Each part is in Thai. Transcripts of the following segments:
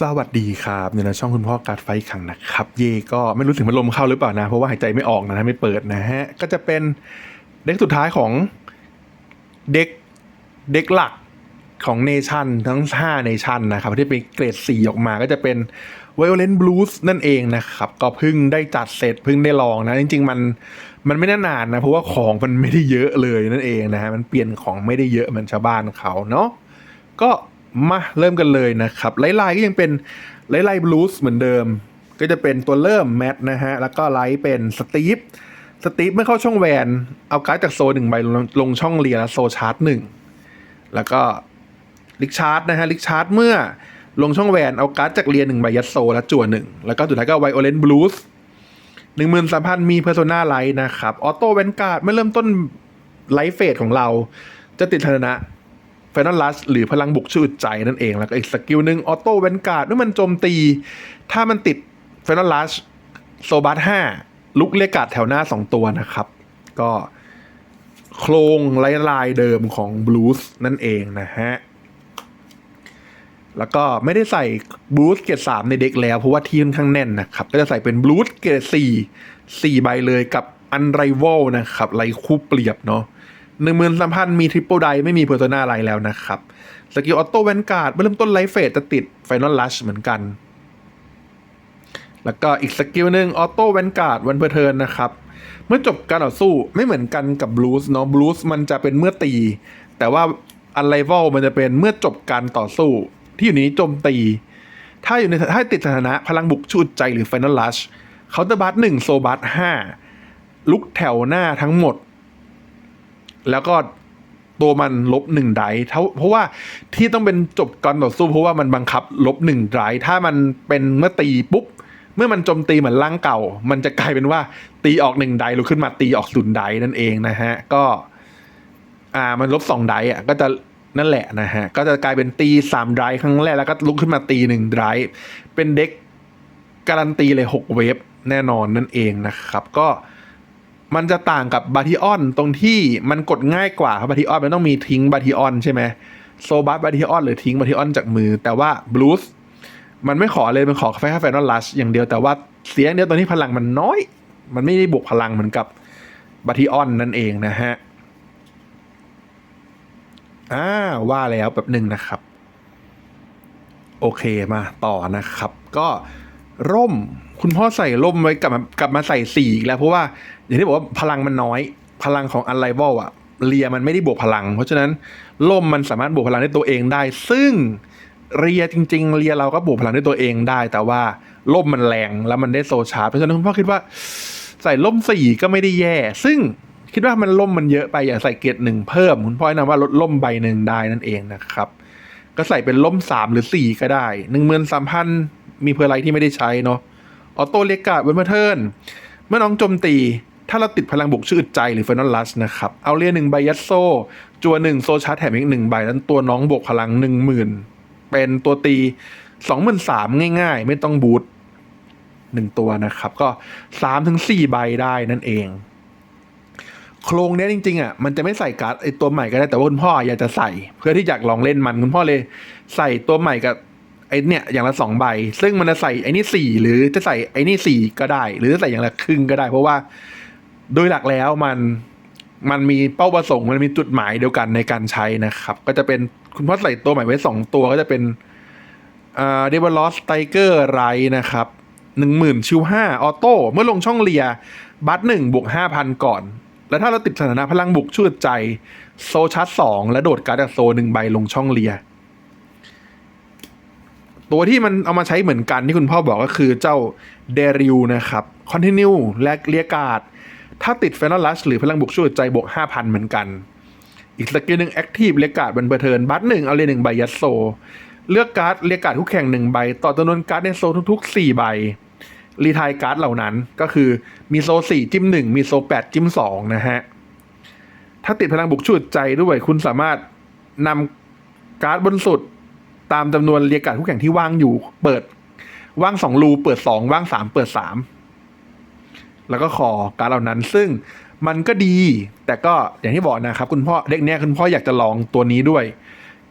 สวัสดีครับอยู่ในช่องคุณพ่อการดไฟขังนะครับ เย่ก็ไม่รู้ถึงมันลมเข้าหรือเปล่านะ เพราะว่าหายใจไม่ออกนะไม่เปิดนะฮะ ก็จะเป็นเด็กสุดท้ายของเด็กเด็กหลักของเนชั่นทั้ง 5 เนชั่นนะครับ ที่เป็นเกรด 4 ออกมาก็จะเป็น Violent Blues นั่นเองนะครับ ก็เพิ่งได้จัดเสร็จเพิ่งได้ลองนะ จริง ๆ มันมันไม่ได้นานนะ เพราะว่าของมันไม่ได้เยอะเลยนั่นเองนะฮะมันเปลี่ยนของไม่ได้เยอะเหมือนชาวบ้านเขาเนาะก็ มาเริ่มกันเลยนะครับไลท์ไลน์ก็ยังเป็นไลท์ไลน์บลูส์เหมือนเดิม ก็จะเป็นตัวเริ่มแมทนะฮะ แล้วก็ไลท์เป็นสตีฟสตีฟเมื่อเข้าช่องแวน เอาการ์ดจากโซหนึ่งใบลงลงช่องเรียแล้วโซชาร์จหนึ่งแล้วก็ลิกชาร์จนะฮะลิกชาร์จเมื่อลงช่องแวนเอาการ์ดจากเรียนหนึ่งใบยัดโซแล้วจั่วหนึ่งแล้วก็สุดท้ายก็ไวโอเลนบลูส์หนึ่งหมื่นสามพันมีเพอร์โซนาไลท์นะครับออโต้แวนการ์ดเมื่อเริ่มต้นไลท์เฟสของเราจะติดฐานะ ไฟนอลลัสหรือพลังบุกชื่อใจนั่นเอง แล้วก็อีกสกิลหนึ่งออโต้เวนการ์ดเมื่อมันโจมตี ถ้ามันติดไฟนอลลัสโซบัสห้าลุกเรียกการ์ดแถวหน้า 2 ตัวนะครับ ก็โครงลายลายเดิมของบลูส์นั่นเองนะฮะ แล้วก็ไม่ได้ใส่บลูสเกรดสามในเด็กแล้ว เพราะว่าทีมข้างแน่นนะครับ ก็จะใส่เป็นบลูสเกรดสี่สี่ใบเลยกับอันไรวอลนะครับไรคู่เปรียบเนาะ หนึ่งหมื่นสามพันมีทริปเปิลไดไม่มีเพอร์โซนาไลแล้วนะครับ สกิลออโต้แวนการ์ดเมื่อเริ่มต้นไลฟ์เฟสจะติดไฟนอลลัชเหมือนกัน แล้วก็อีกสกิลหนึ่งออโต้แวนการ์ดวันเพอร์เทินนะครับ เมื่อจบการต่อสู้ไม่เหมือนกันกับบลูส์เนาะบลูส์มันจะเป็นเมื่อตี แต่ว่าอันไลวลมันจะเป็นเมื่อจบการต่อสู้ ที่อยู่นี้โจมตี ถ้าอยู่ในถ้าติดสถานะพลังบุกชุดใจหรือไฟนอลลัชเคาน์เตอร์บัสหนึ่งโซบัสห้าลุกแถวหน้าทั้งหมด แล้วก็ตัวมันลบหนึ่งไดร์เพราะว่าที่ต้องเป็นจบการต่อสู้เพราะว่ามันบังคับลบหนึ่งไดร์ถ้ามันเป็นเมื่อตีปุ๊บ เมื่อมันโจมตีเหมือนร่างเก่า มันจะกลายเป็นว่าตีออกหนึ่งไดร์ลุกขึ้นมาตีออกศูนย์ไดร์นั่นเองนะฮะ ก็ อ่ามันลบสองไดร์อะก็จะนั่นแหละนะฮะ ก็จะกลายเป็นตีสามไดร์ครั้งแรกแล้วก็ลุกขึ้นมาตีหนึ่งไดร์เป็นเด็กการันตีเลยหกเวฟแน่นอนนั่นเองนะครับ ก็ มันจะต่างกับบาทิออนตรงที่มันกดง่ายกว่าครับบาทิออนมันต้องมีทิ้งบาทิออนใช่ไหมโซบัสบาทิออนหรือทิ้งบาทิออนจากมือ แต่ว่าบลูสมันไม่ขอเลยมันขอแค่แฟนอลลัชอย่างเดียวแต่ว่าเสียงเดียวตอนนี้พลังมันน้อย มันไม่ได้บวกพลังเหมือนกับบาทิออนนั่นเองนะฮะอ่าว่าแล้วแบบหนึ่งนะครับ โอเคมาต่อนะครับ ก็ ร่ม คุณพ่อใส่ร่มไว้กลับมากลับมาใส่สี่อีกแล้ว เพราะว่าอย่างที่บอกว่าพลังมันน้อย พลังของอันไลวอลอะเรียมันไม่ได้บวกพลัง เพราะฉะนั้นร่มมันสามารถบวกพลังได้ตัวเองได้ ซึ่งเรียจริง ๆ เรียเราก็บวกพลังด้วยตัวเองได้ แต่ว่าร่มมันแรงแล้วมันได้โซชาร์เพราะฉะนั้นคุณพ่อคิดว่า ใส่ร่มสี่ก็ไม่ได้แย่ ซึ่งคิดว่ามันร่มมันเยอะไปอย่าใส่เกรดหนึ่งเพิ่ม คุณพ่อแนะนำว่าลดร่มใบหนึ่งได้นั่นเองนะครับ ก็ใส่เป็นล่มสามหรือสี่ก็ได้หนึ่งหมื่นสามพัน มีเพอร์ไลท์ที่ไม่ได้ใช้เนาะออโต้เลกกาดเวนเมอร์เทิร์นเมื่อน้องโจมตีถ้าเราติดพลังบุกชื่ออึดใจหรือเฟนอลลัสนะครับ เอาเรียหนึ่งใบยัดโซจัวหนึ่งโซชาร์แถมอีกหนึ่งใบแล้วตัวน้องบวกพลังหนึ่งหมื่นเป็นตัวตีสองหมื่นสามง่ายๆ ไม่ต้องบูทหนึ่งตัวนะครับ ก็สามถึงสี่ใบได้นั่นเอง โครงเนี้ยจริงๆอะมันจะไม่ใส่การ์ดไอตัวใหม่ก็ได้แต่ว่าคุณพ่ออยากจะใส่ เพื่อที่อยากลองเล่นมันคุณพ่อเลย ใส่ตัวใหม่กับ ไอเนี่ยอย่างละสองใบ ซึ่งมันจะใส่ไอนี่สี่หรือจะใส่ไอนี่สี่ก็ได้ หรือจะใส่อย่างละครึ่งก็ได้ เพราะว่าโดยหลักแล้วมันมันมีเป้าประสงค์มันมีจุดหมายเดียวกันในการใช้นะครับ ก็จะเป็นคุณพ่อใส่ตัวใหม่ไว้สองตัวก็จะเป็นอ่าเดวลลอสไทเกอร์ไรนะครับหนึ่งหมื่นชิวห้าออโต้เมื่อลงช่องเลีย บัตหนึ่งบวกห้าพันก่อน แล้วถ้าเราติดสถานะพลังบุกช่วยใจ โซชาร์จสองและโดดการ์ดจากโซหนึ่งใบลงช่องเลีย ตัวที่มันเอามาใช้เหมือนกันที่คุณพ่อบอกก็คือเจ้าเดริวนะครับคอนติเนียและเรียกาดถ้าติดเฟนอลลัชหรือพลังบุกช่วยใจบวกห้าพันเหมือนกัน อีกสกิลหนึ่งแอคทีฟเรียกาดบันเบอร์เทินบัตหนึ่งเอาเลยหนึ่งใบยัดโซ เลือกการ์ดเรียกาดทุกแข่งหนึ่งใบ ต่อจำนวนการ์ดในโซทุกๆสี่ใบรีไทายการ์ดเหล่านั้นก็คือมีโซสี่จิ้มหนึ่งมีโซแปดจิ้มสองนะฮะ ถ้าติดพลังบุกชุดใจด้วยคุณสามารถนำการ์ดบนสุด ตามจำนวนเรียกการ์ดคู่แข่งที่ว่างอยู่ เปิดว่างสองรูเปิดสองว่างสามเปิดสามแล้วก็ขอการเหล่านั้น ซึ่งมันก็ดี แต่ก็อย่างที่บอกนะครับ คุณพ่อเด็กเนี้ยคุณพ่ออยากจะลองตัวนี้ด้วย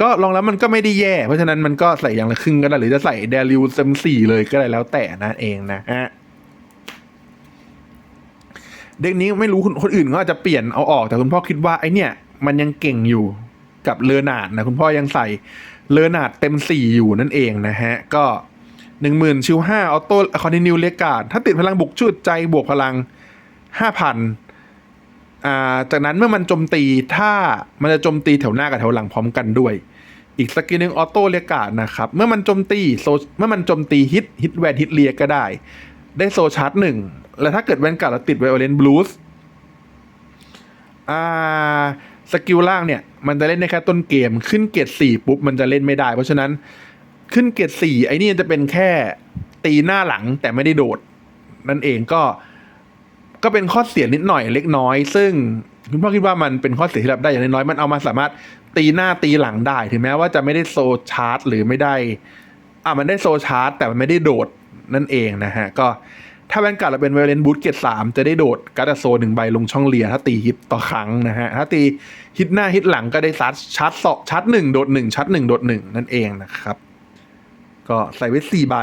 ก็ลองแล้วมันก็ไม่ได้แย่ เพราะฉะนั้นมันก็ใส่อย่างละครึ่งก็ได้หรือจะใส่เดลิวเซมสี่เลยก็ได้แล้วแต่นั่นเองนะฮะเด็กนี้ไม่รู้คนคนอื่นเขาอาจจะเปลี่ยนเอาออกแต่คุณพ่อคิดว่าไอเนี่ย มันยังเก่งอยู่กับเลอนาดนะคุณพ่อยังใส่ เลอนาดเต็มสี่อยู่นั่นเองนะฮะ ก็หนึ่งหมื่นชิวห้าออโต้คอนติเนียเลกาดถ้าติดพลังบุกชืดใจบวกพลังห้าพันอ่าจากนั้นเมื่อมันโจมตีถ้ามันจะโจมตีแถวหน้ากับแถวหลังพร้อมกันด้วย อีกสกิลหนึ่งออโต้เลกาดนะครับ เมื่อมันโจมตีโซเมื่อมันโจมตีฮิตฮิตแวนฮิตเลียก็ได้ ได้โซชาร์จหนึ่งแล้วถ้าเกิดแวนการ์ดเราติดไวโอเลนบลูสอ่า สกิลล่างเนี่ยมันจะเล่นได้แค่ต้นเกม ขึ้นเกรดสี่ปุ๊บมันจะเล่นไม่ได้ เพราะฉะนั้นขึ้นเกรดสี่ไอ้นี่จะเป็นแค่ตีหน้าหลังแต่ไม่ได้โดด นั่นเองก็ก็เป็นข้อเสียนิดหน่อยเล็กน้อย ซึ่งคุณพ่อคิดว่ามันเป็นข้อเสียที่รับได้อย่างน้อยมันเอามาสามารถตีหน้าตีหลังได้ ถึงแม้ว่าจะไม่ได้โซชาร์จหรือไม่ได้อะมันได้โซชาร์จแต่มันไม่ได้โดดนั่นเองนะฮะก็ ถ้าแวนการ์ดเราเป็นเวเลนบูทเกตสามจะได้โดดการ์ดโซหนึ่งใบลงช่องเลีย ถ้าตีฮิตต่อครั้งนะฮะ ถ้าตีฮิตหน้าฮิตหลังก็ได้ซัดชาร์จสองชาร์จหนึ่งโดดหนึ่งชาร์จหนึ่งโดดหนึ่งนั่นเองนะครับ ก็ใส่ไว้สี่ใบ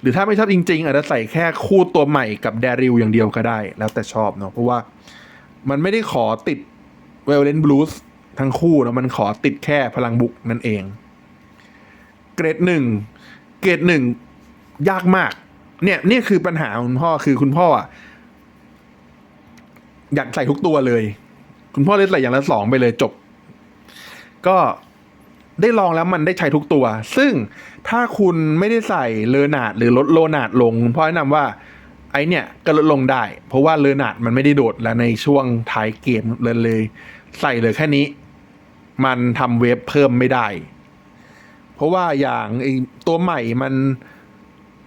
หรือถ้าไม่ชอบจริง ๆ อาจจะใส่แค่คู่ตัวใหม่กับแดริลอย่างเดียวก็ได้ แล้วแต่ชอบเนาะเพราะว่ามันไม่ได้ขอติดเวลเลนบลูสทั้งคู่นะมันขอติดแค่พลังบุกนั่นเอง เกรดหนึ่งเกรดหนึ่งยากมาก เนี่ยนี่คือปัญหาคุณพ่อคือคุณพ่ออะอยากใส่ทุกตัวเลย คุณพ่อเลยใส่อย่างละสองไปเลยจบ ก็ได้ลองแล้วมันได้ใช้ทุกตัว ซึ่งถ้าคุณไม่ได้ใส่เลอนาดหรือลดโลนาดลงคุณพ่อแนะนำว่าไอเนี่ยก็ลดลงได้ เพราะว่าเลอนาดมันไม่ได้โดดแล้วในช่วงท้ายเกมเลยเลย ใส่เลยแค่นี้ มันทำเวฟเพิ่มไม่ได้ เพราะว่าอย่างไอตัวใหม่มัน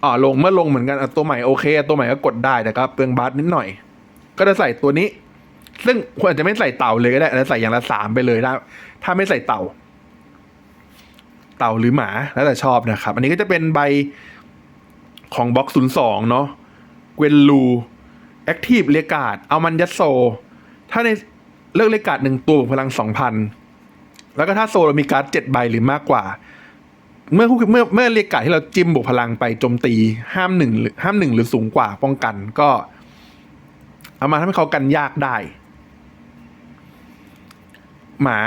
อ่าลงเมื่อลงเหมือนกันตัวใหม่โอเค ตัวใหม่ก็กดได้แต่ก็เปลืองบัสนิดหน่อย ก็จะใส่ตัวนี้ ซึ่งควรจะไม่ใส่เต่าเลยก็ได้แต่ใส่อย่างละสามไปเลยถ้ถ้าไม่ใส่เต่า เต่าหรือหมาแล้วแต่ชอบนะครับ อันนี้ก็จะเป็นใบของบ็อกศูนย์สองเนาะเกวนลูแอคทีฟเรียกาดเอามันยัดโซ ถ้าในเลือกเรียกาดหนึ่งตัวพลังสองพันแล้วก็ถ้าโซเรามีการ์ดเจ็ดใบหรือมากกว่า เมื่อเมื่อเมื่อเรียกกาดที่เราจิ้มบวกพลังไปโจมตีห้ามหนึ่งหรือห้ามหนึ่งหรือสูงกว่าป้องกันก็เอามาทำให้เขากันยากได้ หมา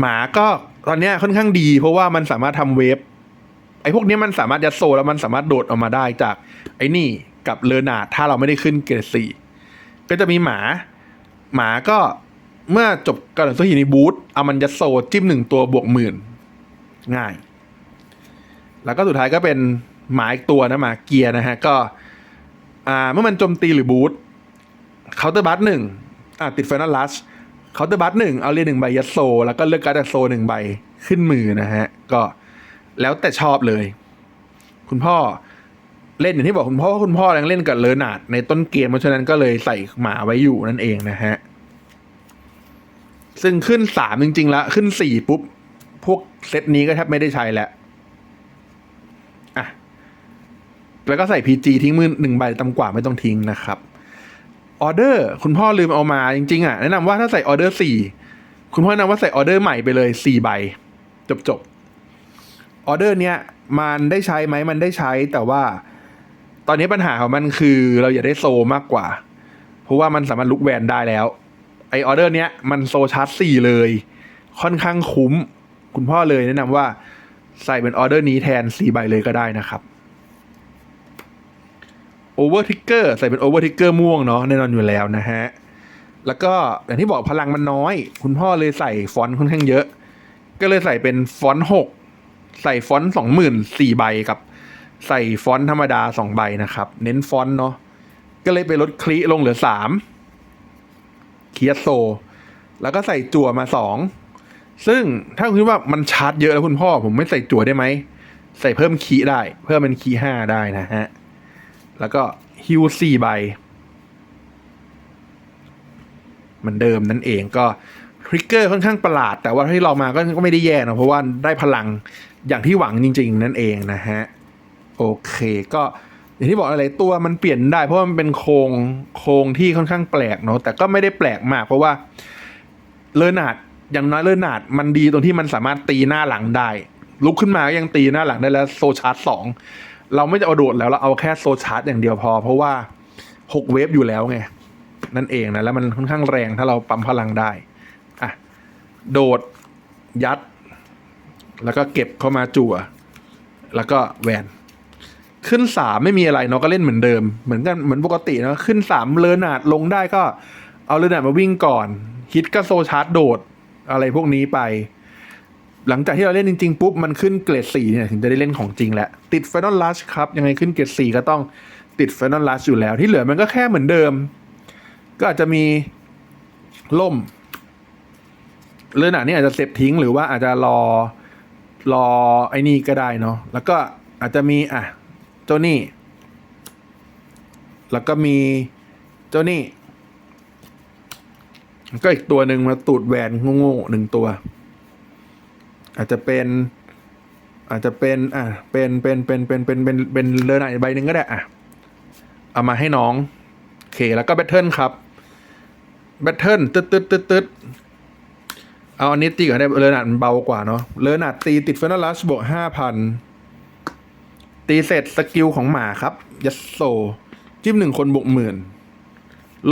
หมาก็ตอนนี้ค่อนข้างดี เพราะว่ามันสามารถทำเวฟไอ้พวกนี้มันสามารถยัดโซแล้วมันสามารถโดดออกมาได้จาก ไอ้นี่กับเลอนาร์ดถ้าเราไม่ได้ขึ้นเกรดสี่ก็จะมีหมา หมาก็เมื่อจบการต่อสู้ในบูธเอามันยัดโซจิ้มหนึ่งตัวบวกหมื่นง่าย แล้วก็สุดท้ายก็เป็นหมาอีกตัวนะหมาเกียร์นะฮะก็เมื่อมันโจมตีหรือบูธเคาน์เตอร์บัสหนึ่งติดไฟนอลลัชเคาน์เตอร์บัสหนึ่งเอาเรียนหนึ่งใบยัดโซ แล้วก็เลือกการ์ดโซหนึ่งใบขึ้นมือนะฮะ ก็แล้วแต่ชอบเลย คุณพ่อเล่นอย่างที่บอกคุณพ่อคุณพ่อยังเล่นกับเลอนาดในต้นเกมเพราะฉะนั้นก็เลยใส่หมาไว้อยู่นั่นเองนะฮะ ซึ่งขึ้นสามจริงๆแล้วขึ้นสี่ปุ๊บ พวกเซตนี้ก็แทบไม่ได้ใช้แล้ว อะ แล้วก็ใส่ PG ทิ้งมือหนึ่งใบต่ำกว่าไม่ต้องทิ้งนะครับออเดอร์คุณพ่อลืมเอามาจริงๆอะแนะนำว่าถ้าใส่ออเดอร์สี่คุณพ่อแนะนำว่าใส่ออเดอร์ใหม่ไปเลยสี่ใบ จบจบๆออเดอร์เนี้ยมันได้ใช้ไหมมันได้ใช้แต่ว่า ตอนนี้ปัญหาของมันคือเราอยากได้โซมากกว่า เพราะว่ามันสามารถลุกแวนได้แล้วไอออเดอร์เนี้ยมันโซชาร์จสี่เลย ค่อนข้างคุ้ม คุณพ่อเลยแนะนำว่าใส่เป็นออเดอร์นี้แทนสี่ใบเลยก็ได้นะครับ โอเวอร์ทิกเกอร์ใส่เป็นโอเวอร์ทิกเกอร์ม่วงเนาะแน่นอนอยู่แล้วนะฮะ แล้วก็อย่างที่บอกพลังมันน้อย คุณพ่อเลยใส่ฟอนต์ค่อนข้างเยอะ ก็เลยใส่เป็นฟอนต์หกใส่ฟอนต์สองหมื่นสี่ใบกับ ใส่ฟอนต์ธรรมดาสองใบนะครับ เน้นฟอนต์เนาะก็เลยไปลดคลีลงเหลือสามเคียโซ แล้วก็ใส่จั่วมาสองซึ่งถ้าคุณคิดว่ามันชาร์จเยอะแล้วคุณพ่อ ผมไม่ใส่จั่วได้ไหม ใส่เพิ่มคีได้ เพิ่มเป็นคีห้าได้นะฮะ แล้วก็ฮิวสี่ใบเหมือนเดิมนั่นเองก็ทริกเกอร์ค่อนข้างประหลาด แต่ว่าที่เรามาก็ก็ไม่ได้แย่นะเพราะว่าได้พลังอย่างที่หวังจริง ๆ นั่นเองนะฮะ โอเคก็อย่างที่บอกอะไรตัวมันเปลี่ยนได้เพราะมันเป็นโครงโครงที่ค่อนข้างแปลกเนาะแต่ก็ไม่ได้แปลกมาก เพราะว่าเลอนาร์ดอย่างน้อยเลอร์นาร์ดมันดีตรงที่มันสามารถตีหน้าหลังได้ ลุกขึ้นมาก็ยังตีหน้าหลังได้แล้วโซชาร์จสอง เราไม่จะเอาโดดแล้วเราเอาแค่โซชาร์จอย่างเดียวพอ เพราะว่าหกเวฟอยู่แล้วไง นั่นเองนะ แล้วมันค่อนข้างแรงถ้าเราปั๊มพลังได้อะโดดยัด แล้วก็เก็บเข้ามาจั่ว แล้วก็แวนขึ้นสามไม่มีอะไรเนาะก็เล่นเหมือนเดิม เหมือนกันเหมือนปกติเนาะขึ้นสามเลอนาดลงได้ก็เอาเลอนาดมาวิ่งก่อน ฮิตก็โซชาร์จโดดอะไรพวกนี้ไป หลังจากที่เราเล่นจริงๆปุ๊บมันขึ้นเกรดสี่เนี่ยถึงจะได้เล่นของจริงแหละ ติด Final Rush ครับ ยังไงขึ้นเกรดสี่ก็ต้องติด Final Rush อยู่แล้ว ที่เหลือมันก็แค่เหมือนเดิม ก็อาจจะมีล่มเรื่องหนานี่อาจจะเสร็จทิ้งหรือว่าอาจจะรอรอไอ้นี่ก็ได้เนาะแล้วก็อาจจะมีอะเจ้านี่ แล้วก็มีเจ้านี่ ก็อีกตัวหนึ่งมาตูดแหวนโง่ๆหนึ่งตัว อาจจะเป็น อาจจะเป็นอะเป็นเป็นเป็นเป็นเป็นเป็นเป็นเรือไหนใบหนึ่งก็ได้อะเอามาให้น้องโอเคแล้วก็แบทเทิลครับแบทเทิลตึ๊ดตึ๊ดตึ๊ดตึ๊ดเอาอันนี้ตีก่อนได้เรือหนาดมันเบากว่าเนาะเรือหนาดตีติดเฟนอลัสบวกห้าพันตีเสร็จสกิลของหมาครับ ยัสโซ จิ้มหนึ่งคนบวกหมื่น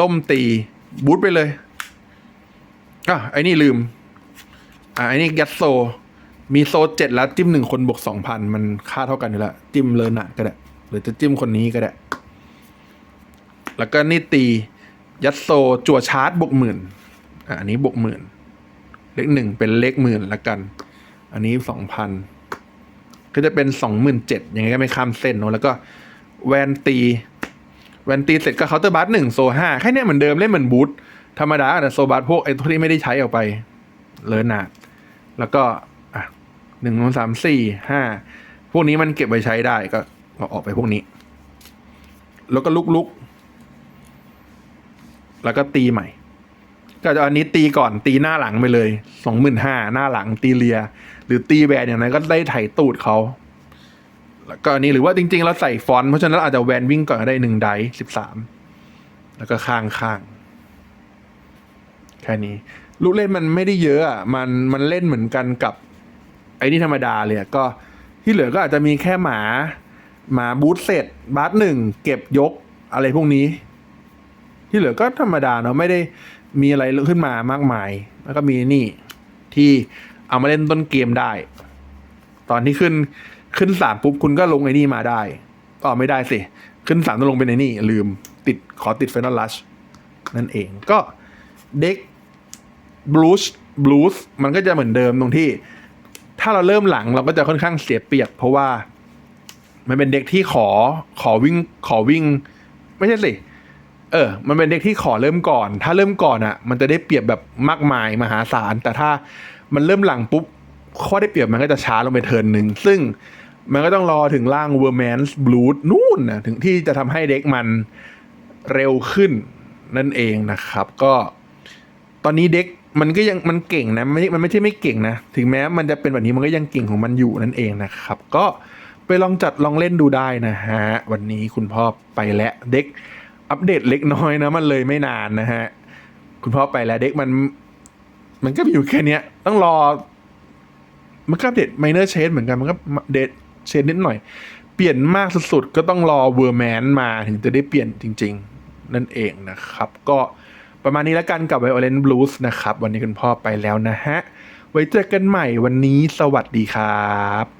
ล่มตีบูทไปเลยอะไอ้นี่ลืม อะไอ้นี่ยัดโซ มีโซเจ็ดแล้วจิ้มหนึ่งคนบวกสองพันมันค่าเท่ากันอยู่แล้ว จิ้มเลนาดก็ได้ หรือจะจิ้มคนนี้ก็ได้ แล้วก็นี่ตี ยัดโซจั่วชาร์จบวกหมื่นอันนี้บวกหมื่นเลขหนึ่งเป็นเลขหมื่นละกัน อันนี้สองพันก็จะเป็นสองหมื่นเจ็ดยังไงก็ไม่ข้ามเส้นเนอะแล้วก็แวนตีแวนตีเสร็จก็เคาน์เตอร์บัสหนึ่งโซห้าแค่เนี้ยเหมือนเดิมเล่นเหมือนบูทธรรมดาแต่โซบัสพวกไอ้ที่ไม่ได้ใช้ออกไปเลอหนาแล้วก็ หนึ่งสองสามสี่ห้าพวกนี้มันเก็บไว้ใช้ได้ก็เอาออกไปพวกนี้ แล้วก็ลุกลุกๆ แล้วก็ตีใหม่ ก็จะอันนี้ตีก่อนตีหน้าหลังไปเลยสองหมื่นห้าหน้าหลังตีเลีย หรือตีแบนอย่างนั้นก็ได้ไถตูดเขาแล้วก็อันนี้หรือว่าจริงๆเราใส่ฟอนต์เพราะฉะนั้นอาจจะแวนวิ่งก่อนก็ได้หนึ่งไดสิบสามแล้วก็ข้างข้างแค่นี้ ลูกเล่นมันไม่ได้เยอะอะมันมันเล่นเหมือนกันกับ ไอ้นี่ธรรมดาเลยก็ที่เหลือก็อาจจะมีแค่หมา หมาบูทเสร็จบาสหนึ่งเก็บยกอะไรพวกนี้ ที่เหลือก็ธรรมดาเนาะไม่ได้มีอะไรขึ้นมามากมาย แล้วก็มีนี่ที่เอามาเล่นต้นเกมได้ ตอนที่ขึ้นขึ้นสามปุ๊บคุณก็ลงไอ้นี่มาได้ต่อไม่ได้สิ ขึ้นสามต้องลงเป็นไอ้นี่ ลืมติดขอติด Final Rush นั่นเองก็เด็กบลูสบลูสมันก็จะเหมือนเดิมตรงที่าเราเริ่มหลังเราก็จะค่อนข้างเสียเปรียบ เพราะว่า มันเป็นเด็กที่ขอขอวิ่งขอวิ่ง ไม่ใช่สิเออ มันเป็นเด็กที่ขอเริ่มก่อน ถ้าเริ่มก่อนอะ่ะ มันจะได้เปรียบแบบมากมายมหาศาล แต่ถ้ามันเริ่มหลังปุ๊บ ข้อได้เปรียบมันก็จะช้าลงไปเทินหนึ่ง ซึ่งมันก็ต้องรอถึงร่าง w o r m a n s Blood นู่นนะถึงที่จะทำให้เด็กมันเร็วขึ้นนั่นเองนะครับ ก็ตอนนี้เด็ก มันก็ยังมันเก่งนะมันไม่มันไม่ใช่ไม่เก่งนะ ถึงแม้มันจะเป็นแบบนี้มันก็ยังเก่งของมันอยู่นั่นเองนะครับ ก็ไปลองจัดลองเล่นดูได้นะฮะ วันนี้คุณพ่อไปแล้วเด็กอัปเดตเล็กน้อยนะ มันเลยไม่นานนะฮะ คุณพ่อไปแล้วเด็กมัน มันก็อยู่แค่นี้ต้องรอ มันก็อัปเดตไมเนอร์เชนเหมือนกันมันก็เดตเชนนิดหน่อย เปลี่ยนมากสุดๆก็ต้องรอเวอร์แมนมาถึงจะได้เปลี่ยนจริง ๆ นั่นเองนะครับ ก็ ประมาณนี้แล้วกันกับ Violent Blues นะครับ วันนี้คุณพ่อไปแล้วนะฮะ ไว้เจอกันใหม่วันนี้สวัสดีครับ